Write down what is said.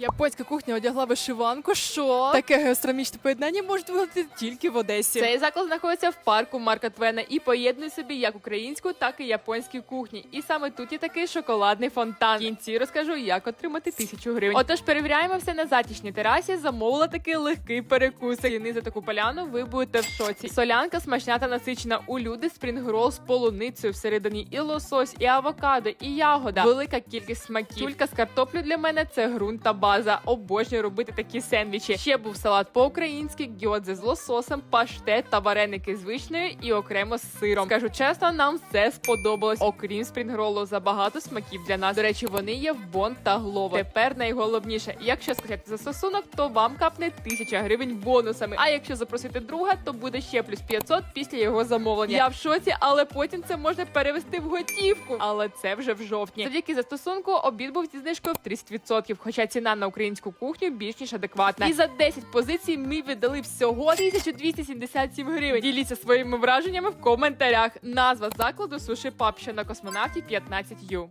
Японська кухня одягла вишиванку. Що таке геостромічне поєднання може вигадати тільки в Одесі. Цей заклад знаходиться в парку Марка Твена і поєднує собі як українську, так і японські кухні. І саме тут є такий шоколадний фонтан. В кінці розкажу, як отримати тисячу гривень. Отож, перевіряємо все на затішній терасі. Замовила такий легкий перекус. Ціни за таку поляну ви будете в шоці. Солянка смачна та насичена. У люди спрінгрол з полуницею всередині і лосось, і авокадо, і ягода. Велика кількість смаків. Тюлька з картоплю для мене це ґрунт та база. Обожнюю робити такі сендвічі. Ще був салат по-українськи, гьодзе з лососем, паштет та вареники з вишнею і окремо з сиром. Скажу чесно, нам все сподобалось. Окрім спрінгролу, забагато смаків для нас. До речі, вони є в Бон та Глово. Тепер найголовніше, якщо сказати за стосунок, то вам капне 1000 гривень бонусами. А якщо запросити друга, то буде ще плюс 500 після його замовлення. Я в шоці, але потім це можна перевести в готівку. Але це вже в жовтні. Завдяки застосунку обід був зі знижкою в 30%, хоча ціна на українську кухню більш ніж адекватна. І за 10 позицій ми віддали всього 1277 гривень. Діліться своїми враженнями в коментарях. Назва закладу суші пап, на космонавті 15 ю